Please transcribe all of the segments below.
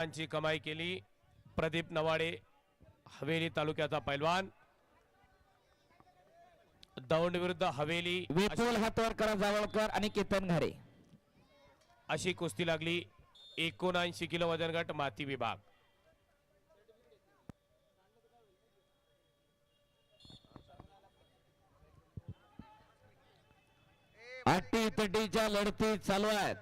ची कमाई केली. प्रदीप नवाडे हवेली तालुक्याचा पैलवान. दौंड विरुद्ध हवेली विपुल हातवरकर जावळकर आणि केतन घारे. अशी कुस्ती लागली. एकोणऐंशी किलो वजन गट माती विभाग. अटी तटीच्या लढती चालू आहेत.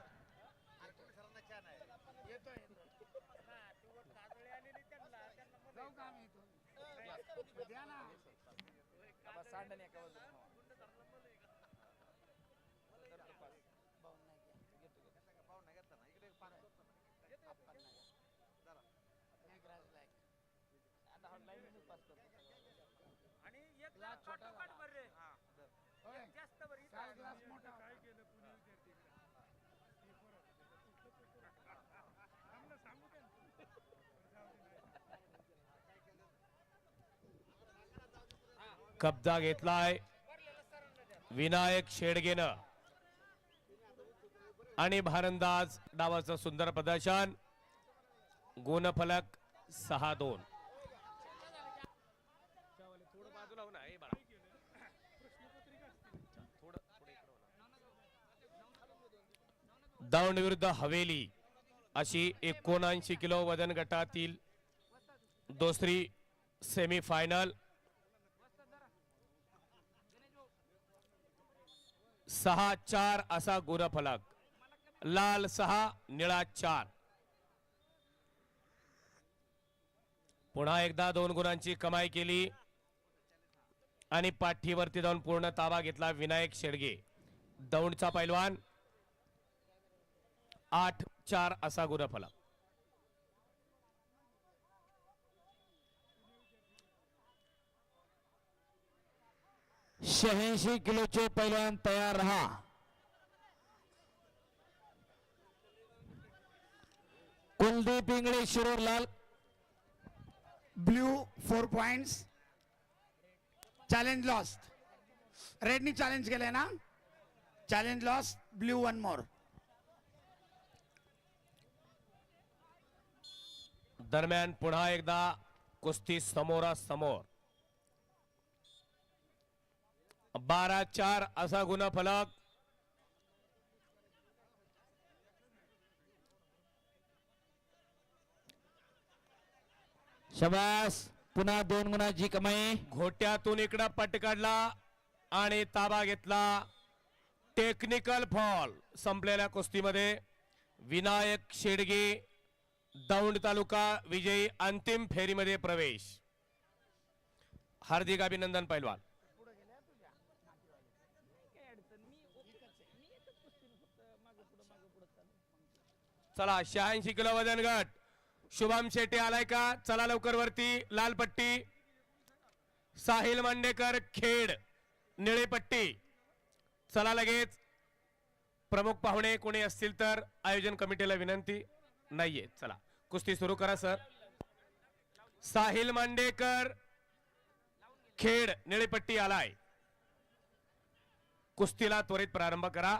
आणि एक ग्लास पाठोपाठ भर रे एक जास्त भर इथं. काय केलं पुणे विद्यार्थी कब्जा घेतलाय. विनायक शेडगेनं. आणि भारंदाज डावाचं सुंदर प्रदर्शन. गुणफलक सहा दोन. दौंड विरुद्ध हवेली अशी एकोणऐंशी किलो वजन गटातील दुसरी सेमीफायनल सहा चार असा गुरफलक. लाल सहा निळा चार. पुन्हा एकदा दोन गुणांची कमाई केली. आणि पाठीवरती जाऊन पूर्ण ताबा घेतला विनायक शेडगे. दौंडचा पैलवान. आठ चार असा गुरफलक. शहाऐंशी किलोचे पैलवान तयार रहा. कुलदीप इंगळे शिरोर लाल blue four points challenge lost रेडनी challenge केलंय ना? Challenge lost blue one more दरम्यान पुन्हा एकदा कुस्ती समोरासमोर. बारा चार असा गुणफलक. शबास. पुन्हा दोन गुणाची कमाई. घोट्यातून इकडं पट काढला आणि ताबा घेतला. टेक्निकल फॉल संपलेल्या कुस्तीमध्ये. विनायक शेडगे दौंड तालुका विजयी अंतिम फेरीमध्ये प्रवेश. हार्दिक अभिनंदन पैलवान. चला शहाऐंशी किलो वजन गट. शुभम शेट्टी आलाय का? चला लवकर वरती. लाल पट्टी साहिल मांडेकर खेड. निळी पट्टी. चला लगेच. प्रमुख पाहुणे कोणी असतील तर आयोजन कमिटीला विनंती नाहीये. चला कुस्ती सुरू करा सर. साहिल मांडेकर खेड. निळीपट्टी आलाय. कुस्तीला त्वरित प्रारंभ करा.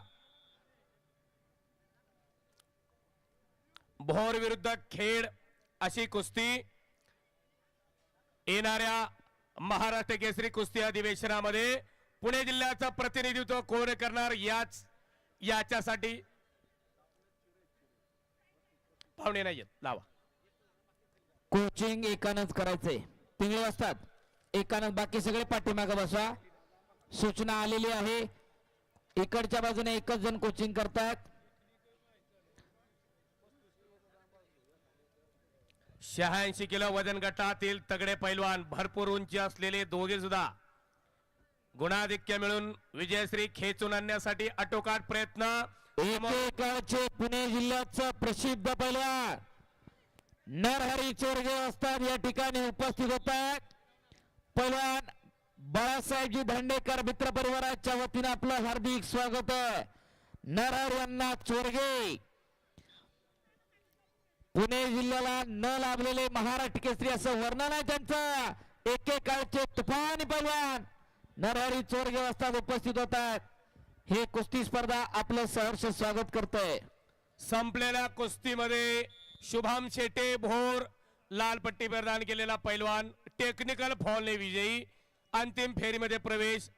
भोर विरुद्ध खेड अशी कुस्ती येणाऱ्या महाराष्ट्र केसरी कुस्ती अधिवेशनामध्ये पुणे जिल्ह्याचं प्रतिनिधित्व कोण करणार याच याच्यासाठी पाहुणे नाहीयेत लावा. कोचिंग एकानच करायचंय. पिंगळे असतात एकानच बाकी सगळे पाठीमागे बसा. सूचना आलेली आहे. इकडच्या बाजूने एकच जण कोचिंग करतात. शहाऐंशी किलो वजन गटातील तगडे पैलवान भरपूर उंची असलेले दोघे सुद्धा गुणाधिक्य मिळून विजयश्री खेचून आणण्यासाठी आटोकाट प्रयत्न. पुणे जिल्ह्याचं प्रसिद्ध पैलवान नरहरी चोरगे असतात या ठिकाणी उपस्थित होतात. पैलवान बाळासाहेबजी भांडेकर मित्र परिवाराच्या वतीनं आपलं हार्दिक स्वागत आहे. नरहर यांना चोरगे पुणे जिल्ह्याला न लाभलेले महाराष्ट्र केसरी असं वर्णन आहे त्यांचं. एकेकाळचे तुफानी पैलवान नरहरी चोरगे असतात उपस्थित होतात. हे कुस्ती स्पर्धा आपलं सहर्ष स्वागत करतंय. संपलेल्या कुस्तीमध्ये शुभम शेटे भोर लाल पट्टी प्रदान केलेला पैलवान टेक्निकल फॉलने विजयी अंतिम फेरीमध्ये प्रवेश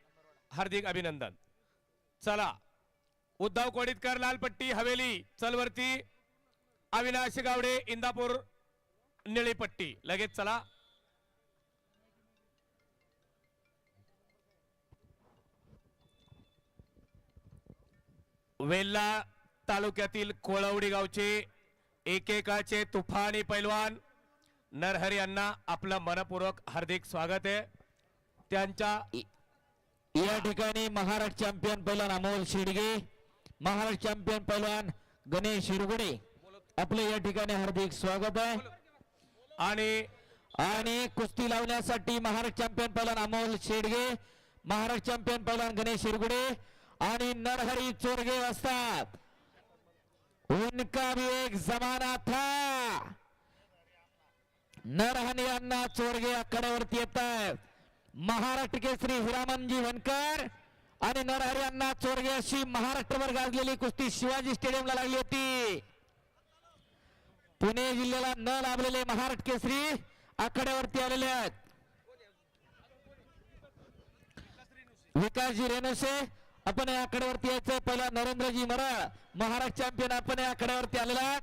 हार्दिक अभिनंदन. चला उद्धव कोडितकर लाल पट्टी हवेली चलवरती अविनाश गावडे इंदापूर निळीपट्टी. लगेच चला. वेल्ला तालुक्यातील कोळवडी गावचे एकेकाचे तुफानी पैलवान नरहरी यांना आपलं मनपूर्वक हार्दिक स्वागत आहे. त्यांच्या या ठिकाणी महाराष्ट्र चॅम्पियन पैलवान अमोल शिडगे महाराष्ट्र चॅम्पियन पैलवान गणेश शिरगुडे आपले या ठिकाणी हार्दिक स्वागत आहे. आणि आणि कुस्ती लावण्यासाठी महाराष्ट्र चॅम्पियन पैलवान अमोल शेडगे महाराष्ट्र चॅम्पियन पैलवान गणेश शिरगुडे आणि नरहरी चोरगे असतात. उनका भी एक जमाना था. नरहरी यांना चोरगे आकड्यावरती येत आहेत महाराष्ट्र केसरी हिरामनजी वनकर आणि नरहरी यांना चोरगे अशी महाराष्ट्रभर गाजलेली कुस्ती शिवाजी स्टेडियमला लागली होती. पुणे जिल्ह्याला न लाभलेले महाराष्ट्र केसरी आखाड्यावरती आलेले आहेत. विकासजी रेणुसे आपण या आकड्यावरती यायचं. पहिला नरेंद्रजी मरळ महाराष्ट्र चॅम्पियन आपण या आकड्यावरती आलेला आहात.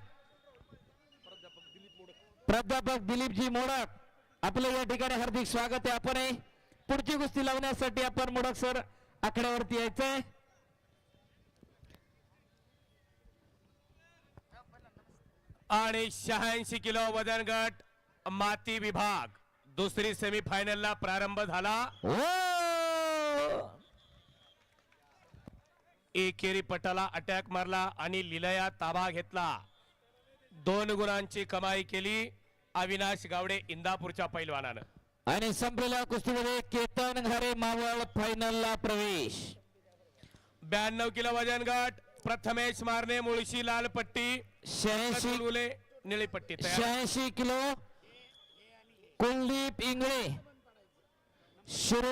प्राध्यापक दिलीपजी मोडक आपलं या ठिकाणी हार्दिक स्वागत आहे. आपण पुढची गोष्टी लावण्यासाठी आपण मोडक सर आकड्यावरती यायचंय. आणि शहाऐंशी किलो वजन गट माती विभाग. दुसरी सेमीफायनलला प्रारंभ झाला. ओ एकेरी पटाला अटॅक मारला आणि लिलया ताबा घेतला. दोन गुणांची कमाई केली अविनाश गावडे इंदापूरच्या पैलवानानं. आणि संपलेल्या कुस्तीमध्ये केतन घारे मावळ फायनलला प्रवेश. ब्याण्णव किलो वजन गट प्रथमेश मारणे मुळशी लाल पट्टी शहाऐंशी उले निळी पट्टी शहाऐंशी किलो कुलदीप इंगळे. शिरू